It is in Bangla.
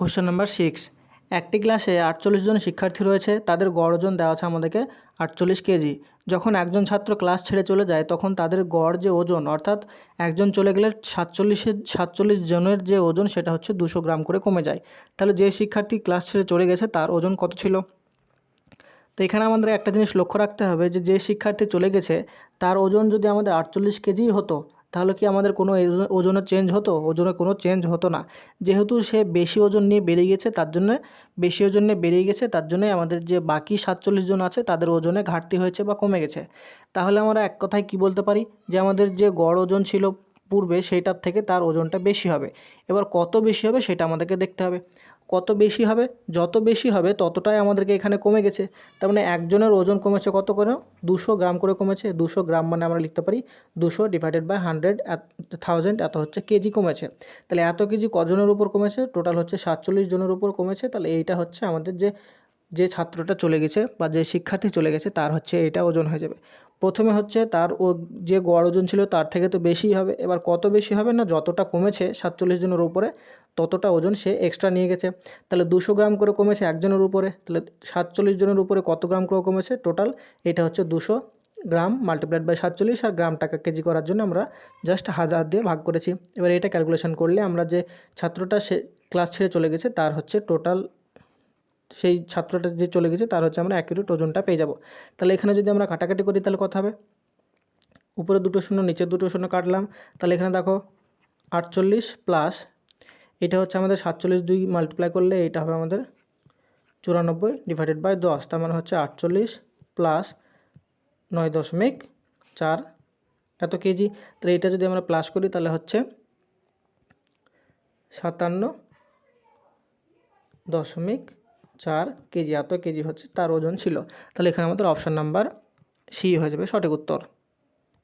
কোশ্চেন নাম্বার সিক্স একটি ক্লাসে আটচল্লিশ জন শিক্ষার্থী রয়েছে, তাদের গড় ওজন দেওয়া আছে আমাদেরকে আটচল্লিশ কেজি। যখন একজন ছাত্র ক্লাস ছেড়ে চলে যায়, তখন তাদের গড় যে ওজন, অর্থাৎ একজন চলে গেলে সাতচল্লিশের সাতচল্লিশ জনের যে ওজন, সেটা হচ্ছে দুশো গ্রাম করে কমে যায়। তাহলে যে শিক্ষার্থী ক্লাস ছেড়ে চলে গেছে, তার ওজন কত ছিল? তো এখানে আমাদের একটা জিনিস লক্ষ্য রাখতে হবে যে যে শিক্ষার্থী চলে গেছে, তার ওজন যদি আমাদের আটচল্লিশ কেজিই হতো তাহলে কি আমাদের কোনো ওজনে চেঞ্জ হতো? ওজনে কোনো চেঞ্জ হতো না। যেহেতু সে বেশি ওজন নিয়ে বেড়ে গেছে, তার জন্য বেশি ওজন নিয়ে বেরিয়ে গেছে, তার জন্যে আমাদের যে বাকি সাতচল্লিশ জন আছে, তাদের ওজনে ঘাটতি হয়েছে বা কমে গেছে। তাহলে আমরা এক কথায় কি বলতে পারি? যে আমাদের যে গড় ওজন ছিল পূর্বে, সেইটার থেকে তার ওজনটা বেশি হবে। এবার কত বেশি হবে, সেটা আমাদেরকে দেখতে হবে। কত বেশি হবে, যত বেশি হবে ততটাই আমাদেরকে এখানে কমে গেছে। তার মানে একজনের ওজন কমেছে কত করে? দুশো গ্রাম করে কমেছে। দুশো গ্রাম মানে আমরা লিখতে পারি দুশো ডিভাইডেড বাই হান্ড্রেড থাউজেন্ড এত হচ্ছে কেজি কমেছে। তাহলে এত কেজি কজনের উপর কমেছে? টোটাল হচ্ছে সাতচল্লিশ জনের উপর কমেছে। তাহলে এইটা হচ্ছে আমাদের যে যে ছাত্রটা চলে গেছে বা যে শিক্ষার্থী চলে গেছে, তার হচ্ছে এটা ওজন হয়ে যাবে। প্রথমে হচ্ছে তার ও যে গড় ওজন ছিল, তার থেকে তো বেশিই হবে। এবার কত বেশি হবে না, যতটা কমেছে সাতচল্লিশ জনের উপরে, ততটা ওজন সে এক্সট্রা নিয়ে গেছে। তাহলে দুশো গ্রাম করে কমেছে একজনের উপরে, তাহলে সাতচল্লিশ জনের উপরে কত গ্রাম করে কমেছে টোটাল এটা হচ্ছে দুশো গ্রাম মাল্টিপ্লাইড বাই সাতচল্লিশ আর গ্রাম টাকা কেজি করার জন্য আমরা জাস্ট হাজার দিয়ে ভাগ করেছি। এবার এটা ক্যালকুলেশন করলে আমরা যে ছাত্রটা সে ক্লাস ছেড়ে চলে গেছে, তার হচ্ছে টোটাল সেই ছাত্রটা যে চলে গেছে, তার হচ্ছে আমরা অ্যাকিউরেট ওজনটা পেয়ে যাব। তাহলে এখানে যদি আমরা কাটাকাটি করি, তাহলে কত হবে? উপরে দুটো শূন্য, নিচে দুটো শূন্য কাটলাম। তাহলে এখানে দেখো, আটচল্লিশ প্লাস এটা হচ্ছে আমাদের সাতচল্লিশ দুই মাল্টিপ্লাই করলে এটা হবে আমাদের চুরানব্বই ডিভাইডেড বাই দশ। তার মানে হচ্ছে আটচল্লিশ প্লাস নয় দশমিক চার এত কেজি। তাহলে এটা যদি আমরা প্লাস করি, তাহলে হচ্ছে সাতান্ন দশমিক চার কেজি এত কেজি হচ্ছে, তার ওজন ছিল। তাহলে এখানে আমাদের অপশান নাম্বার সি হয়ে যাবে সঠিক উত্তর।